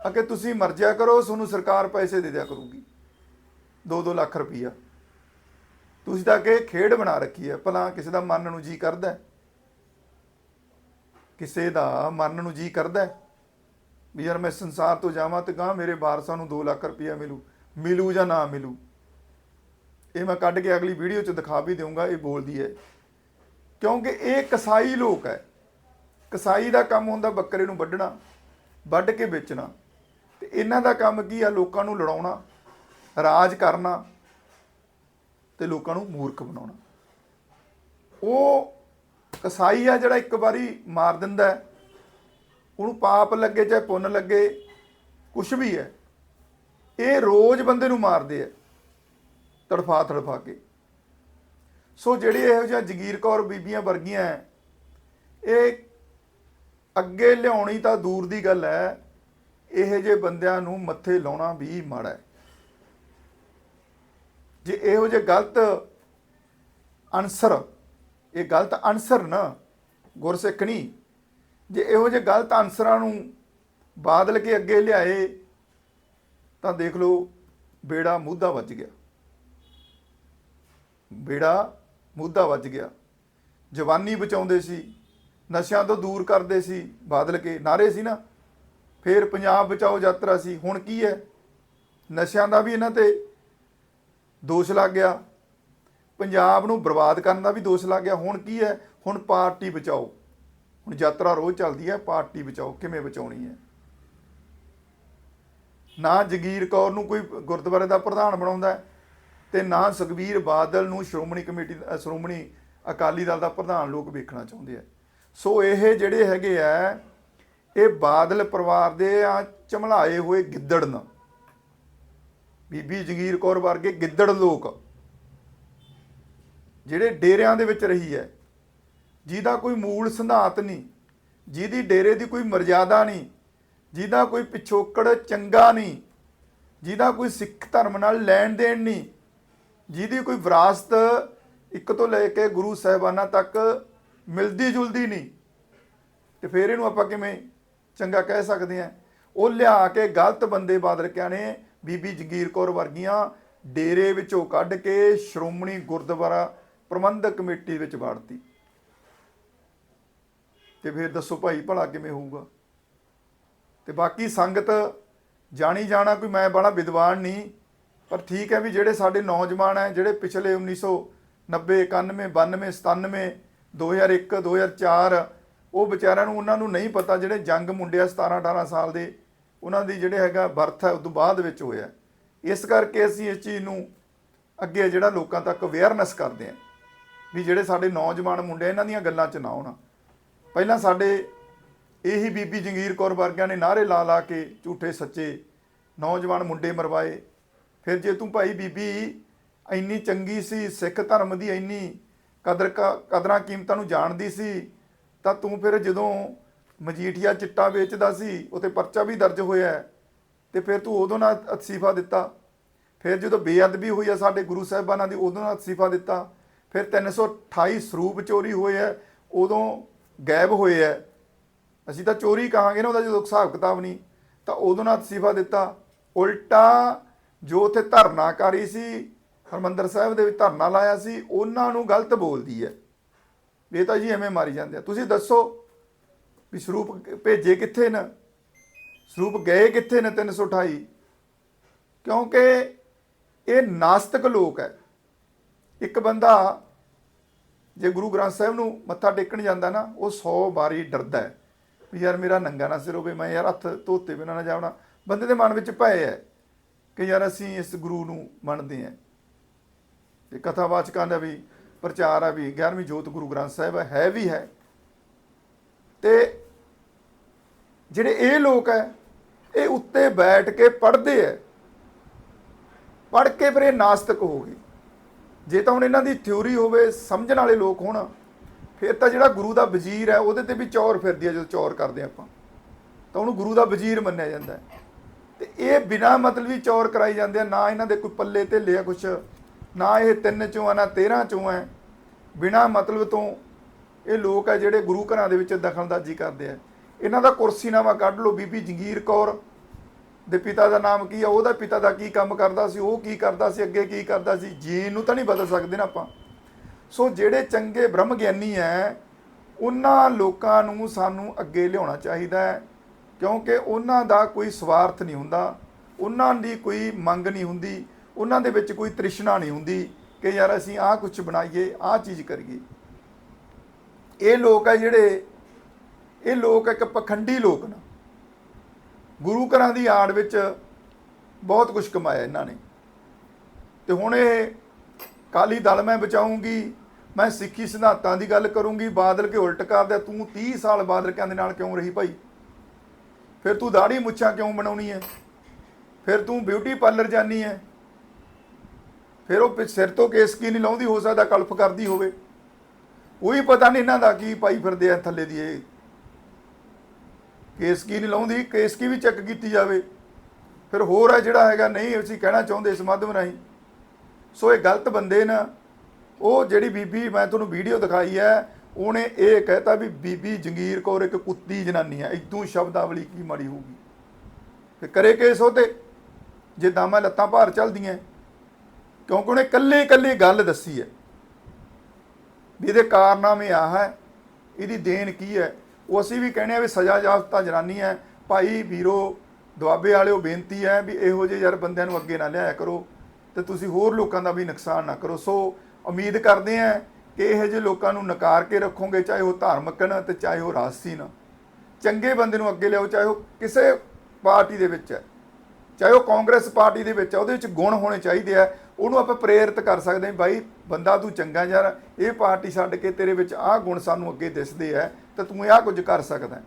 ਅਕੇ ਤੁਸੀਂ ਮਰ ਕਰੋ, ਤੁਹਾਨੂੰ ਸਰਕਾਰ ਪੈਸੇ ਦੇ ਦਿਆ ਕਰੂਗੀ। 2-2 ਲੱਖ ਰੁਪਈਆ। ਤੁਸੀਂ ਤਾਂ ਕਿ ਖੇਡ ਬਣਾ ਰੱਖੀ ਹੈ ਭਲਾ ਕਿਸੇ ਦਾ ਮਨ ਨੂੰ ਜੀ ਕਰਦਾ। ਹੈ? ਕਿਸੇ ਦਾ ਮਰਨ ਨੂੰ ਜੀ ਕਰਦਾ ਵੀ ਯਾਰ ਮੈਂ ਸੰਸਾਰ ਤੋਂ ਜਾਵਾਂ ਤੇ ਗਾਂ ਮੇਰੇ ਵਾਰਸਾਂ ਨੂੰ 2 ਲੱਖ ਰੁਪਇਆ ਮਿਲੂ ਮਿਲੂ ਜਾਂ ਨਾ ਮਿਲੂ। ਇਹ ਮੈਂ ਕੱਢ ਕੇ ਅਗਲੀ ਵੀਡੀਓ 'ਚ ਦਿਖਾ ਵੀ ਦੇਵਾਂਗਾ ਇਹ ਬੋਲਦੀ ਹੈ। ਕਿਉਂਕਿ ਇਹ ਕਸਾਈ ਲੋਕ ਹੈ। ਕਸਾਈ ਦਾ ਕੰਮ ਹੁੰਦਾ ਬੱਕਰੇ ਨੂੰ ਵੱਢਣਾ, ਵੱਢ ਕੇ ਵੇਚਣਾ। ਤੇ ਇਹਨਾਂ ਦਾ ਕੰਮ ਕੀ ਆ? ਲੋਕਾਂ ਨੂੰ ਲੜਾਉਣਾ, ਰਾਜ ਕਰਨਾ ਤੇ ਲੋਕਾਂ ਨੂੰ ਮੂਰਖ ਬਣਾਉਣਾ। ਉਹ ਕਸਾਈ ਆ ਜਿਹੜਾ ਇੱਕ ਵਾਰੀ ਮਾਰ ਦਿੰਦਾ ਹੈ, ਉਹਨੂੰ ਪਾਪ ਲੱਗੇ ਚਾਹੇ ਪੁੰਨ ਲੱਗੇ ਕੁਛ ਵੀ ਹੈ ਇਹ ਰੋਜ਼ ਬੰਦੇ ਨੂੰ ਮਾਰਦੇ ਆ ਤੜਫਾ ਤੜਫਾ ਕੇ। ਸੋ ਜਿਹੜੇ ਇਹੋ ਜਿਹਾ ਜਗੀਰ ਕੌਰ ਬੀਬੀਆਂ ਵਰਗੀਆਂ ਹੈ, ਇਹ ਅੱਗੇ ਲਿਆਉਣੀ ਤਾਂ ਦੂਰ ਦੀ ਗੱਲ ਹੈ ਇਹ ਜੇ ਬੰਦਿਆਂ ਨੂੰ ਮੱਥੇ ਲਾਉਣਾ ਵੀ ਮਾੜਾ ਹੈ। ਜੇ ਇਹੋ ਜਿਹੇ ਗਲਤ ਅਨਸਰ ਇਹ ਗਲਤ ਅਨਸਰ ਨਾ ਗੁਰਸਿੱਖ ਨਹੀਂ ਜੇ ਇਹੋ ਜਿਹੇ ਗਲਤ ਅਨਸਰਾਂ ਨੂੰ ਬਾਦਲ ਕੇ ਅੱਗੇ ਲਿਆਏ, ਤਾਂ ਦੇਖ ਲਓ, ਬੇੜਾ ਮੁੱਦਾ ਵੱਜ ਗਿਆ। ਬੇੜਾ ਮੁੱਦਾ ਵੱਜ ਗਿਆ। ਜਵਾਨੀ ਬਚਾਉਂਦੇ ਸੀ, ਨਸ਼ਿਆਂ ਤੋਂ ਦੂਰ ਕਰਦੇ ਸੀ, ਬਾਦਲ ਕੇ ਨਾਰੇ ਸੀ ਨਾ। ਫਿਰ ਪੰਜਾਬ ਬਚਾਓ ਯਾਤਰਾ ਸੀ, ਹੁਣ ਕੀ ਹੈ? ਨਸ਼ਿਆਂ ਦਾ ਵੀ ਇਹਨਾਂ ਤੇ ਦੋਸ਼ ਲੱਗ ਗਿਆ। ਪੰਜਾਬ ਨੂੰ ਬਰਬਾਦ ਕਰਨ ਦਾ ਵੀ ਦੋਸ਼ ਲੱਗ ਗਿਆ। ਹੁਣ ਕੀ ਹੈ? ਹੁਣ ਪਾਰਟੀ ਬਚਾਓ। ਹੁਣ ਯਾਤਰਾ ਰੋਜ਼ ਚੱਲਦੀ ਹੈ ਪਾਰਟੀ ਬਚਾਓ। ਕਿਵੇਂ ਬਚਾਉਣੀ ਹੈ? ਨਾ ਜਗੀਰ ਕੌਰ ਨੂੰ ਕੋਈ ਗੁਰਦੁਆਰੇ ਦਾ ਪ੍ਰਧਾਨ ਬਣਾਉਂਦਾ ਹੈ, ਤੇ ਨਾ ਸੁਖਬੀਰ ਬਾਦਲ ਨੂੰ ਸ਼੍ਰੋਮਣੀ ਕਮੇਟੀ ਅ, ਸ਼੍ਰੋਮਣੀ ਅਕਾਲੀ ਦਲ ਦਾ ਪ੍ਰਧਾਨ ਲੋਕ ਵੇਖਣਾ ਚਾਹੁੰਦੇ ਆ। ਸੋ ਇਹ ਜਿਹੜੇ ਹੈਗੇ ਆ ਇਹ ਬਾਦਲ ਪਰਿਵਾਰ ਦੇ ਆ ਚਮਲਾਏ ਹੋਏ ਗਿੱਦੜ ਨਾ ਬੀਬੀ ਜਗੀਰ ਕੌਰ ਵਰਗੇ ਗਿੱਦੜ ਲੋਕ। ਜਿਹੜੇ ਡੇਰਿਆਂ ਦੇ ਵਿੱਚ ਰਹੀ ਹੈ, ਜਿਹਦਾ ਕੋਈ ਮੂਲ ਸਿਧਾਂਤ ਨਹੀਂ, ਜਿਹਦੀ ਡੇਰੇ ਦੀ ਕੋਈ ਮਰਜ਼ਾਦਾ ਨਹੀਂ, ਜਿਹਦਾ ਕੋਈ ਪਿਛੋਕੜ ਚੰਗਾ ਨਹੀਂ, ਜਿਹਦਾ ਕੋਈ ਸਿੱਖ ਧਰਮ ਨਾਲ ਲੈਣ ਦੇਣ ਨਹੀਂ, ਜਿਹਦੀ ਕੋਈ ਵਿਰਾਸਤ ਇੱਕ ਤੋਂ ਲੈ ਕੇ ਗੁਰੂ ਸਾਹਿਬਾਨਾਂ ਤੱਕ ਮਿਲਦੀ ਜੁਲਦੀ ਨਹੀਂ, ਤੇ ਫਿਰ ਇਹਨੂੰ ਆਪਾਂ ਕਿਵੇਂ ਚੰਗਾ ਕਹਿ ਸਕਦੇ ਹਾਂ? ਉਹ ਲਿਆ ਕੇ ਗਲਤ ਬੰਦੇ ਬਾਦਲ ਕਿਆ ਨੇ ਬੀਬੀ ਜਗੀਰ ਕੌਰ ਵਰਗੀਆਂ ਡੇਰੇ ਵਿੱਚੋਂ ਕੱਢ ਕੇ ਸ਼੍ਰੋਮਣੀ ਗੁਰਦੁਆਰਾ ਪ੍ਰਬੰਧਕ ਕਮੇਟੀ ਵਿੱਚ ਵਾੜਤੀ। ਤੇ ਫਿਰ ਦੱਸੋ ਭਾਈ ਭਲਾ ਕਿਵੇਂ ਹੋਊਗਾ? ਤੇ ਬਾਕੀ ਸੰਗਤ ਜਾਣੀ ਜਾਣਾ ਕੋਈ ਮੈਂ ਬੜਾ ਵਿਦਵਾਨ ਨਹੀਂ, ਪਰ ਠੀਕ ਹੈ ਵੀ ਜਿਹੜੇ ਸਾਡੇ ਨੌਜਵਾਨ ਹੈ, ਜਿਹੜੇ ਪਿਛਲੇ 1990 91 92 97 2001 2004 ਉਹ ਵਿਚਾਰਿਆਂ ਨੂੰ ਉਹਨਾਂ ਨੂੰ ਨਹੀਂ ਪਤਾ ਜਿਹੜੇ ਜੰਗ ਮੁੰਡੇ ਆ 17 18 ਸਾਲ ਦੇ, ਉਹਨਾਂ ਦੀ ਜਿਹੜੇ ਹੈਗਾ ਬਰਥ ਹੈ, ਉਦੋਂ ਬਾਅਦ ਵਿੱਚ ਹੋਇਆ। ਇਸ ਕਰਕੇ ਅਸੀਂ ਇਸ ਚੀਜ਼ ਨੂੰ ਅੱਗੇ ਜਿਹੜਾ ਲੋਕਾਂ ਤੱਕ ਅਵੇਅਰਨੈਸ ਕਰਦੇ ਹਾਂ। ਵੀ ਜਿਹੜੇ ਸਾਡੇ ਨੌਜਵਾਨ ਮੁੰਡੇ ਇਹਨਾਂ ਦੀਆਂ ਗੱਲਾਂ 'ਚ ਨਾ ਆਉਣਾ। ਪਹਿਲਾਂ ਸਾਡੇ ਇਹੀ ਬੀਬੀ ਜੰਗੀਰ ਕੌਰ ਵਰਗਿਆਂ ਨੇ ਨਾਰੇ ਲਾ ਲਾ ਕੇ ਝੂਠੇ ਸੱਚੇ ਨੌਜਵਾਨ ਮੁੰਡੇ ਮਰਵਾਏ। ਫਿਰ ਜੇ ਤੂੰ ਭਾਈ ਬੀਬੀ ਇੰਨੀ ਚੰਗੀ ਸੀ ਸਿੱਖ ਧਰਮ ਦੀ ਇੰਨੀ ਕਦਰ ਕ- ਕਦਰਾਂ ਕੀਮਤਾਂ ਨੂੰ ਜਾਣਦੀ ਸੀ ਤਾਂ ਤੂੰ ਫਿਰ ਜਦੋਂ ਮਜੀਠੀਆ ਚਿੱਟਾ ਵੇਚਦਾ ਸੀ ਉਤੇ ਪਰਚਾ ਵੀ ਦਰਜ ਹੋਇਆ ਹੈ, ਤੇ ਫਿਰ ਤੂੰ ਉਦੋਂ ਨਾਲ ਅਸਤੀਫਾ ਦਿੱਤਾ। ਫਿਰ ਜਦੋਂ ਬੇਅਦਬੀ ਹੋਈ ਆ ਸਾਡੇ ਗੁਰੂ ਸਾਹਿਬਾਨਾਂ ਦੀ ਉਦੋਂ ਨਾਲ ਅਸਤੀਫਾ ਦਿੱਤਾ। ਫਿਰ 328 ਸਰੂਪ ਚੋਰੀ ਹੋਏ ਆ, ਉਦੋਂ ਗਾਇਬ ਹੋਏ ਆ। ਅਸੀਂ ਤਾਂ ਚੋਰੀ ਕਹਾਂਗੇ ਨਾ ਉਹਦਾ ਜਦੋਂ ਹਿਸਾਬ ਕਿਤਾਬ ਨਹੀਂ, ਤਾਂ ਉਦੋਂ ਨਾ ਅਤਸੀਫਾ ਦਿੱਤਾ। ਉਲਟਾ ਜੋ ਉੱਥੇ ਧਰਨਾਕਾਰੀ ਸੀ, ਹਰਮੰਦਰ ਸਾਹਿਬ ਦੇ ਵਿੱਚ ਧਰਨਾ ਲਾਇਆ ਸੀ, ਉਹਨਾਂ ਨੂੰ ਗਲਤ ਬੋਲਦੀ ਹੈ। ਇਹ ਤਾਂ ਜੀ ਐਵੇਂ ਮਾਰੀ ਜਾਂਦੇ ਆ। ਤੁਸੀਂ ਦੱਸੋ ਵੀ ਸਰੂਪ ਭੇਜੇ ਕਿੱਥੇ ਨੇ? ਸਰੂਪ ਗਏ ਕਿੱਥੇ ਨੇ 328 ਕਿਉਂਕਿ ਇਹ ਨਾਸਤਿਕ ਲੋਕ ਹੈ। ਇੱਕ ਬੰਦਾ ਜੇ ਗੁਰੂ ਗ੍ਰੰਥ ਸਾਹਿਬ ਨੂੰ ਮੱਥਾ ਟੇਕਣ ਜਾਂਦਾ ਨਾ ਉਹ 100 ਵਾਰੀ ਡਰਦਾ ਹੈ ਵੀ ਯਾਰ ਮੇਰਾ ਨੰਗਾ ਨਾ ਸਿਰ ਹੋਵੇ ਮੈਂ ਯਾਰ ਹੱਥ ਧੋਤੇ ਬਿਨਾਂ ਨਾ ਜਾਵਣਾ। ਬੰਦੇ ਦੇ ਮਨ ਵਿੱਚ ਭੈ ਹੈ ਕਿ ਯਾਰ ਅਸੀਂ ਇਸ ਗੁਰੂ ਨੂੰ ਮੰਨਦੇ ਹਾਂ। ਤੇ ਕਥਾਵਾਚਕਾਂ ਦਾ ਵੀ ਪ੍ਰਚਾਰ ਆ ਵੀ 11ਵੀਂ ਜੋਤ ਗੁਰੂ ਗ੍ਰੰਥ ਸਾਹਿਬ ਹੈ, ਵੀ ਹੈ। ਤੇ ਜਿਹੜੇ ਇਹ ਲੋਕ ਹੈ ਇਹ ਉੱਤੇ ਬੈਠ ਕੇ ਪੜ੍ਹਦੇ ਹੈ। ਪੜ੍ਹ ਕੇ ਫਿਰ ਇਹ ਨਾਸਤਿਕ ਹੋ ਗਏ। ਜੇ ਤਾਂ ਹੁਣ ਇਹਨਾਂ ਦੀ ਥਿਉਰੀ ਹੋਵੇ, ਸਮਝਣ ਵਾਲੇ ਲੋਕ ਹੋਣ, ਫਿਰ ਤਾਂ ਜਿਹੜਾ ਗੁਰੂ ਦਾ ਵਜ਼ੀਰ ਹੈ, ਉਹਦੇ ਤੇ ਵੀ ਚੌਰ ਫਿਰਦੀ ਹੈ, ਜਦੋਂ ਚੌਰ ਕਰਦੇ ਆਪਾਂ। ਤਾਂ ਉਹਨੂੰ ਗੁਰੂ ਦਾ ਵਜ਼ੀਰ ਮੰਨਿਆ ਜਾਂਦਾ ਹੈ। ਤੇ ਇਹ ਬਿਨਾ ਮਤਲਬ ਵੀ ਚੌਰ ਕਰਾਈ ਜਾਂਦੇ ਆ, ਨਾ ਇਹਨਾਂ ਦੇ ਕੋਈ ਪੱਲੇ ਤੇ ਲਿਆ ਕੁਛ, ਨਾ ਇਹ ਤਿੰਨ ਚੋਂ ਆ ਨਾ 13 ਚੋਂ ਆ ਬਿਨਾ ਮਤਲਬ ਤੋਂ ਇਹ ਲੋਕ ਆ ਜਿਹੜੇ ਗੁਰੂ ਘਰਾਂ ਦੇ ਵਿੱਚ ਦਖਲਅੰਦਾਜ਼ੀ ਕਰਦੇ ਆ। ਇਹਨਾਂ ਦਾ ਕੁਰਸੀਨਾਮਾ ਕੱਢ ਲਓ, ਬੀਬੀ ਜੰਗੀਰ ਕੌਰ। ਦੇ ਪਿਤਾ ਦਾ ਨਾਮ ਕੀ ਆ, ਉਹਦਾ ਪਿਤਾ ਦਾ ਕੀ ਕੰਮ ਕਰਦਾ ਸੀ, ਉਹ ਕੀ ਕਰਦਾ ਸੀ, ਅੱਗੇ ਕੀ ਕਰਦਾ ਸੀ, ਜੀਨ ਨੂੰ ਤਾਂ ਨਹੀਂ ਬਦਲ ਸਕਦੇ ਨਾ ਆਪਾਂ। ਸੋ ਜਿਹੜੇ ਚੰਗੇ ਬ੍ਰਹਮ ਗਿਆਨੀ ਹੈ ਉਹਨਾਂ ਲੋਕਾਂ ਨੂੰ ਸਾਨੂੰ ਅੱਗੇ ਲਿਆਉਣਾ ਚਾਹੀਦਾ ਹੈ ਕਿਉਂਕਿ ਉਹਨਾਂ ਦਾ ਕੋਈ ਸਵਾਰਥ ਨਹੀਂ ਹੁੰਦਾ, ਉਹਨਾਂ ਦੀ ਕੋਈ ਮੰਗ ਨਹੀਂ ਹੁੰਦੀ, ਉਹਨਾਂ ਦੇ ਵਿੱਚ ਕੋਈ ਤ੍ਰਿਸ਼ਨਾ ਨਹੀਂ ਹੁੰਦੀ ਕਿ ਯਾਰ ਅਸੀਂ ਆਹ ਕੁਝ ਬਣਾਈਏ, ਆਹ ਚੀਜ਼ ਕਰੀਏ। ਇਹ ਲੋਕ ਹੈ ਜਿਹੜੇ, ਇਹ ਲੋਕ ਇੱਕ ਪਖੰਡੀ ਲੋਕ ਨੇ। ਗੁਰੂ ਘਰਾਂ ਦੀ ਆੜ ਵਿੱਚ ਬਹੁਤ ਕੁਝ ਕਮਾਇਆ ਇਹਨਾਂ ਨੇ। ਤੇ ਹੁਣ ਇਹ ਕਾਲੀ ਦਲ ਮੈਂ ਬਚਾਉਂਗੀ, ਮੈਂ ਸਿੱਖੀ ਸਿਧਾਂਤਾਂ ਦੀ ਗੱਲ ਕਰੂੰਗੀ, ਬਾਦਲ ਕੇ ਉਲਟ ਕਰਦਾ, ਤੂੰ 30 ਸਾਲ ਬਾਦਲ ਕਹਿੰਦੇ ਨਾਲ ਕਿਉਂ ਰਹੀ ਭਾਈ? ਫਿਰ ਤੂੰ ਦਾੜੀ ਮੁੱਛਾਂ ਕਿਉਂ ਬਣਾਉਣੀ ਹੈ ਫਿਰ ਤੂੰ ਬਿਊਟੀ ਪਾਰਲਰ ਜਾਨੀ ਹੈ ਫਿਰ ਉਹ ਸਿਰ ਤੋਂ ਕੇਸ ਕੀ ਨਹੀਂ ਲਾਉਂਦੀ, ਹੋ ਸਕਦਾ ਕਲਫ ਕਰਦੀ ਹੋਵੇ। ਉਹੀ ਪਤਾ ਨਹੀਂ ਇਹਨਾਂ ਦਾ ਕੀ ਪਾਈ ਫਿਰਦੇ ਆ ਥੱਲੇ ਦੀ ਇਹ ਕੇਸ ਕੀ ਨਹੀਂ ਲਾਉਂਦੀ, ਕੇਸ ਕੀ ਵੀ ਚੈੱਕ ਕੀਤੀ ਜਾਵੇ। ਫਿਰ ਹੋਰ ਹੈ ਜਿਹੜਾ ਹੈਗਾ, ਨਹੀਂ, ਅਸੀਂ ਕਹਿਣਾ ਚਾਹੁੰਦੇ ਇਸ ਮਾਧਿਅਮ ਰਾਹੀਂ। ਸੋ ਇਹ ਗਲਤ ਬੰਦੇ ਨਾ। ਉਹ ਜਿਹੜੀ ਬੀਬੀ, ਮੈਂ ਤੁਹਾਨੂੰ ਵੀਡੀਓ ਦਿਖਾਈ ਹੈ, ਉਹਨੇ ਇਹ ਕਹਿਤਾ ਵੀ ਬੀਬੀ ਜੰਗੀਰ ਕੌਰ ਇੱਕ ਕੁੱਤੀ ਜਨਾਨੀ ਹੈ। ਇਦੋਂ ਸ਼ਬਦਾਵਲੀ ਕੀ ਮਾੜੀ ਹੋਊਗੀ। ਤੇ ਕਰੇ ਕੇਸ ਉਹਤੇ, ਜੇ ਦਾਮਾਂ ਲੱਤਾਂ ਭਾਰ ਚੱਲਦੀਆਂ। ਕਿਉਂਕਿ ਉਹਨੇ ਕੱਲੇ ਕੱਲੇ ਗੱਲ ਦੱਸੀ ਹੈ। ਵੀ ਇਹਦੇ ਕਾਰਨਾਮੇ ਆ ਹੈ, ਇਹਦੀ ਦੇਣ ਕੀ ਹੈ ਉਹ ਅਸੀਂ ਵੀ ਕਹਿੰਦੇ ਆ ਵੀ ਸਜ਼ਾ ਯਾਫਤਾ ਜਨਾਨੀ ਹੈ, ਭਾਈ, ਵੀਰੋ, ਦੁਆਬੇ ਵਾਲਿਓ ਬੇਨਤੀ ਹੈ ਵੀ ਇਹੋ ਜਿਹੇ ਯਾਰ ਬੰਦਿਆਂ ਨੂੰ ਅੱਗੇ ਨਾ ਲਿਆਇਆ ਕਰੋ ਤੇ ਤੁਸੀਂ ਹੋਰ ਲੋਕਾਂ ਦਾ ਵੀ ਨੁਕਸਾਨ ਨਾ ਕਰੋ। ਸੋ ਉਮੀਦ ਕਰਦੇ ਆ ਕਿ ਇਹੋ ਜਿਹੇ ਲੋਕਾਂ ਨੂੰ ਨਕਾਰ ਕੇ ਰੱਖੋਗੇ, ਚਾਹੇ ਉਹ ਧਾਰਮਿਕ ਨੇ ਤੇ ਚਾਹੇ ਉਹ ਰਾਜਸੀ ਨੇ। ਚੰਗੇ ਬੰਦੇ ਨੂੰ ਅੱਗੇ ਲਿਆਓ, ਚਾਹੇ ਉਹ ਕਿਸੇ ਪਾਰਟੀ ਦੇ ਵਿੱਚ ਹੈ, ਚਾਹੇ ਉਹ ਕਾਂਗਰਸ ਪਾਰਟੀ ਦੇ ਵਿੱਚ ਹੈ, ਉਹਦੇ ਵਿੱਚ ਗੁਣ ਹੋਣੇ ਚਾਹੀਦੇ ਆ, ਉਹਨੂੰ ਆਪਾਂ ਪ੍ਰੇਰਿਤ ਕਰ ਸਕਦੇ ਹਾਂ ਭਾਈ, ਬੰਦਾ ਤੂੰ ਚੰਗਾ ਯਾਰ, ਇਹ ਪਾਰਟੀ ਛੱਡ ਕੇ ਤੇਰੇ ਵਿੱਚ ਆਹ ਗੁਣ ਸਾਨੂੰ ਅੱਗੇ ਦਿਸਦੇ ਆ ਤੇ ਤੂੰ ਆਹ ਕੁਝ ਕਰ ਸਕਦਾ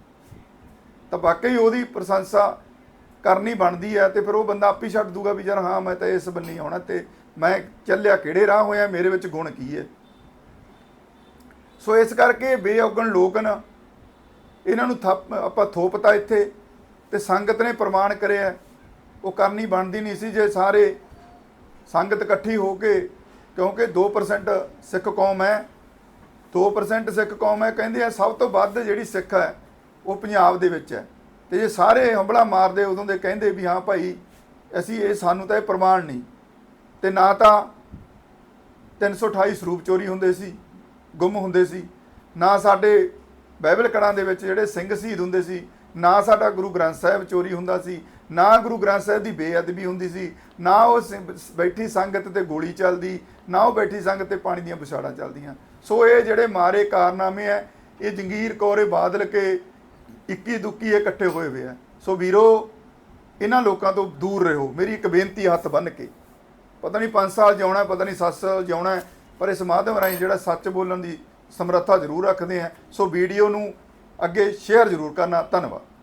ਤਾਂ ਵਾਕਈ ਉਹਦੀ ਪ੍ਰਸ਼ੰਸਾ ਕਰਨੀ ਬਣਦੀ ਹੈ ਤੇ ਫਿਰ ਉਹ ਬੰਦਾ ਆਪੇ ਛੱਡ ਦੂਗਾ ਵੀ ਯਾਰ ਹਾਂ, ਮੈਂ ਤਾਂ ਇਸ ਬੰਨੀ ਆਉਣਾ ਤੇ ਮੈਂ ਚੱਲਿਆ ਕਿਹੜੇ ਰਾਹ ਹੋਇਆ, ਮੇਰੇ ਵਿੱਚ ਗੁਣ ਕੀ ਹੈ। ਸੋ ਇਸ ਕਰਕੇ ਬੇਅਗਣ ਲੋਕ ਨਾ ਇਹਨਾਂ ਨੂੰ ਥੱਪ, ਆਪਾਂ ਥੋਪਤਾ ਇੱਥੇ ਤੇ ਸੰਗਤ ਨੇ ਪ੍ਰਮਾਣ ਕਰਿਆ। ਉਹ ਕਰਨੀ ਬਣਦੀ ਨਹੀਂ ਸੀ ਜੇ ਸਾਰੇ ਸੰਗਤ ਇਕੱਠੀ ਹੋ ਕੇ, ਕਿਉਂਕਿ 2% ਸਿੱਖ ਕੌਮ ਹੈ 2% ਸਿੱਖ ਕੌਮ ਹੈ, ਕਹਿੰਦੇ ਆ ਸਭ ਤੋਂ ਵੱਧ ਜਿਹੜੀ ਸਿੱਖ ਹੈ, ਉਹ ਪੰਜਾਬ ਦੇ ਵਿੱਚ ਹੈ। ਤੇ ਜੇ ਸਾਰੇ ਹੰਬਲਾ ਮਾਰਦੇ, ਉਦੋਂ ਦੇ ਕਹਿੰਦੇ ਵੀ ਹਾਂ ਭਾਈ, ਅਸੀਂ ਇਹ, ਸਾਨੂੰ ਤਾਂ ਇਹ ਪ੍ਰਮਾਣ ਨਹੀਂ। ਤੇ ਨਾ ਤਾਂ 328 ਸਰੂਪ ਚੋਰੀ ਹੁੰਦੇ ਸੀ, ਗੁੰਮ ਹੁੰਦੇ ਸੀ। ਨਾ ਸਾਡੇ ਬਾਈਬਲ ਕੜਾਂ ਦੇ ਵਿੱਚ ਜਿਹੜੇ ਸਿੰਘ ਸ਼ਹੀਦ ਹੁੰਦੇ ਸੀ, ਨਾ ਸਾਡਾ ਗੁਰੂ ਗ੍ਰੰਥ ਸਾਹਿਬ ਚੋਰੀ ਹੁੰਦਾ ਸੀ, ਨਾ ਗੁਰੂ ਗ੍ਰੰਥ ਸਾਹਿਬ ਦੀ ਬੇਅਦਬੀ ਹੁੰਦੀ ਸੀ, ਨਾ ਉਹ ਸਿ- ਬੈਠੀ ਸੰਗਤ ਤੇ ਗੋਲੀ ਚੱਲਦੀ, ਨਾ ਉਹ ਬੈਠੀ ਸੰਗਤ ਤੇ ਪਾਣੀ ਦੀਆਂ ਵਿਛਾੜਾਂ ਚੱਲਦੀਆਂ। ਸੋ ਇਹ ਜਿਹੜੇ ਮਾਰੇ ਕਾਰਨਾਮੇ ਆ, ਇਹ ਜੰਗੀਰ ਕੌਰੇ ਬਾਦਲ ਕੇ ਇੱਕੀ ਦੁੱਕੀ ਇਹ ਇਕੱਠੇ ਹੋਏ ਹੋਏ ਆ। ਸੋ ਵੀਰੋ, ਇਹਨਾਂ ਲੋਕਾਂ ਤੋਂ ਦੂਰ ਰਹੋ। ਮੇਰੀ ਇੱਕ ਬੇਨਤੀ ਹੱਥ ਬੰਨ ਕੇ। ਪਤਾ ਨਹੀਂ 5 ਸਾਲ ਜਿਉਣਾ, ਪਤਾ ਨਹੀਂ 7 ਸਾਲ ਜਿਉਣਾ, ਪਰ ਇਸ ਮਾਧਿਅਮ ਰਾਹੀਂ ਜਿਹੜਾ ਸੱਚ ਬੋਲਣ ਦੀ ਸਮਰੱਥਾ ਜ਼ਰੂਰ ਰੱਖਦੇ ਆ। ਸੋ ਵੀਡੀਓ ਨੂੰ ਅੱਗੇ ਸ਼ੇਅਰ ਜ਼ਰੂਰ ਕਰਨਾ। ਧੰਨਵਾਦ।